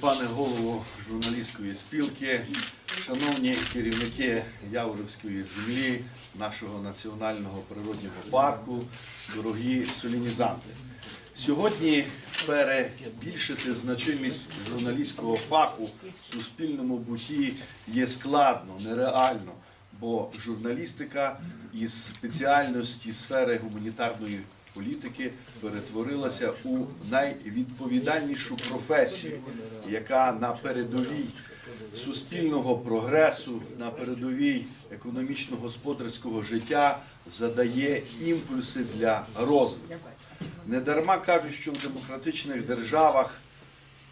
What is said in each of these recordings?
Пане голово журналістської спілки, шановні керівники Яворівської землі, нашого національного природнього парку, дорогі солінізанти. Сьогодні перебільшити значимість журналістського фаху в суспільному буті є складно, нереально, бо журналістика із спеціальності сфери гуманітарної політики перетворилася у найвідповідальнішу професію, яка на передовій суспільного прогресу, на передовій економічно-господарського життя задає імпульси для розвитку. Недарма кажуть, що в демократичних державах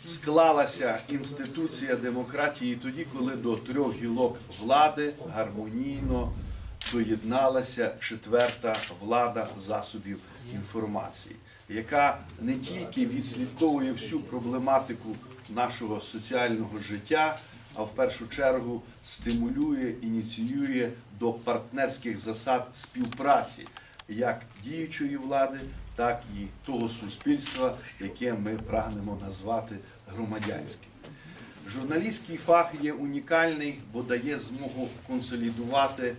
склалася інституція демократії тоді, коли до трьох гілок влади гармонійно доєдналася четверта влада засобів інформації, яка не тільки відслідковує всю проблематику нашого соціального життя, а в першу чергу стимулює, ініціює до партнерських засад співпраці як діючої влади, так і того суспільства, яке ми прагнемо назвати громадянським. Журналістський фах є унікальний, бо дає змогу консолідувати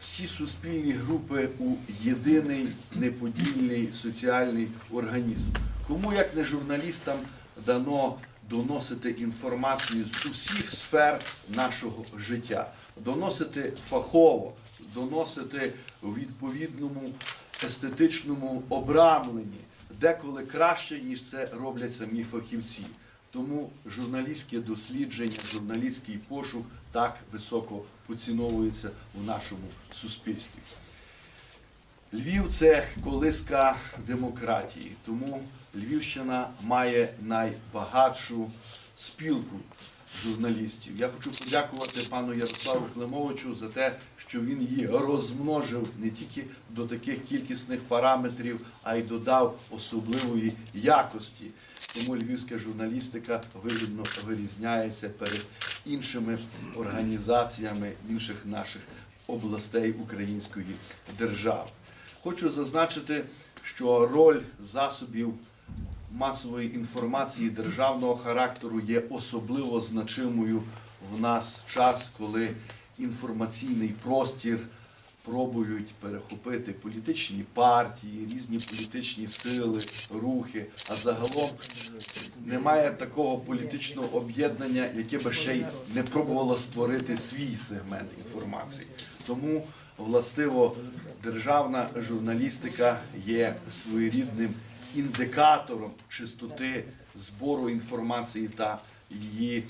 всі суспільні групи у єдиний неподільний соціальний організм. Кому як не журналістам дано доносити інформацію з усіх сфер нашого життя, доносити фахово, доносити у відповідному естетичному обрамленні, деколи краще, ніж це роблять самі фахівці. Тому журналістське дослідження, журналістський пошук так високо поціновується у нашому суспільстві. Львів це колиска демократії, тому Львівщина має найбагатшу спілку журналістів. Я хочу подякувати пану Ярославу Климовичу за те, що він її розмножив не тільки до таких кількісних параметрів, а й додав особливої якості. Тому львівська журналістика вигідно вирізняється перед іншими організаціями інших наших областей української держави. Хочу зазначити, що роль засобів масової інформації державного характеру є особливо значимою в нас час, коли інформаційний простір пробують перехопити політичні партії, різні політичні сили, рухи, а загалом немає такого політичного об'єднання, яке би ще й не пробувало створити свій сегмент інформації. Тому властиво державна журналістика є своєрідним індикатором чистоти збору інформації та її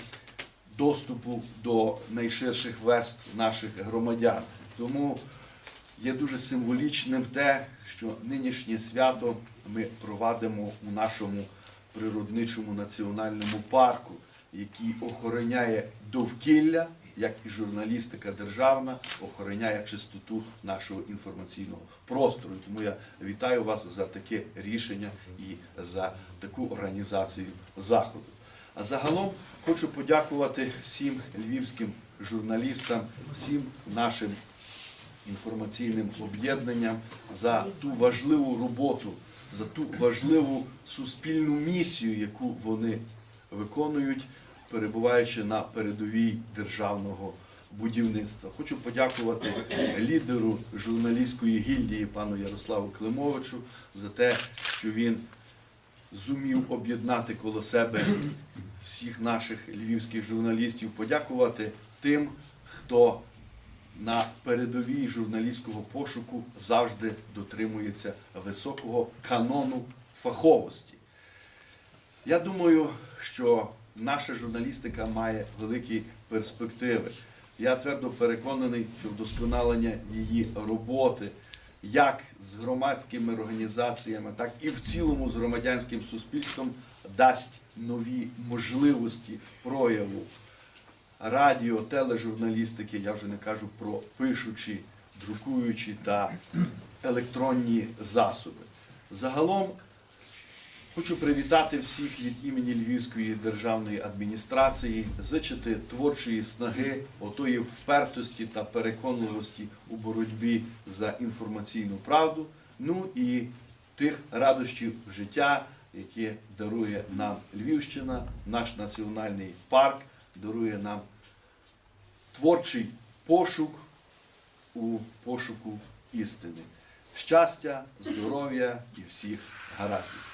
доступу до найширших верств наших громадян. Тому є дуже символічним те, що нинішнє свято ми провадимо у нашому природничому національному парку, який охороняє довкілля, як і журналістика державна охороняє чистоту нашого інформаційного простору. Тому я вітаю вас за таке рішення і за таку організацію заходу. А загалом хочу подякувати всім львівським журналістам, всім нашим інформаційним об'єднанням за ту важливу роботу, за ту важливу суспільну місію, яку вони виконують, перебуваючи на передовій державного будівництва. Хочу подякувати лідеру журналістської гільдії пану Ярославу Климовичу за те, що він зумів об'єднати коло себе всіх наших львівських журналістів, подякувати тим, хто на передовій журналістського пошуку завжди дотримується високого канону фаховості. Я думаю, що наша журналістика має великі перспективи. Я твердо переконаний, що вдосконалення її роботи як з громадськими організаціями, так і в цілому з громадянським суспільством дасть нові можливості прояву радіо, тележурналістики, я вже не кажу про пишучі, друкуючі та електронні засоби. Загалом хочу привітати всіх від імені Львівської державної адміністрації, зичити творчої снаги, отої впертості та переконливості у боротьбі за інформаційну правду, ну і тих радощів життя, яке дарує нам Львівщина, наш національний парк, дарує нам творчий пошук у пошуку істини. Щастя, здоров'я і всіх гараздів.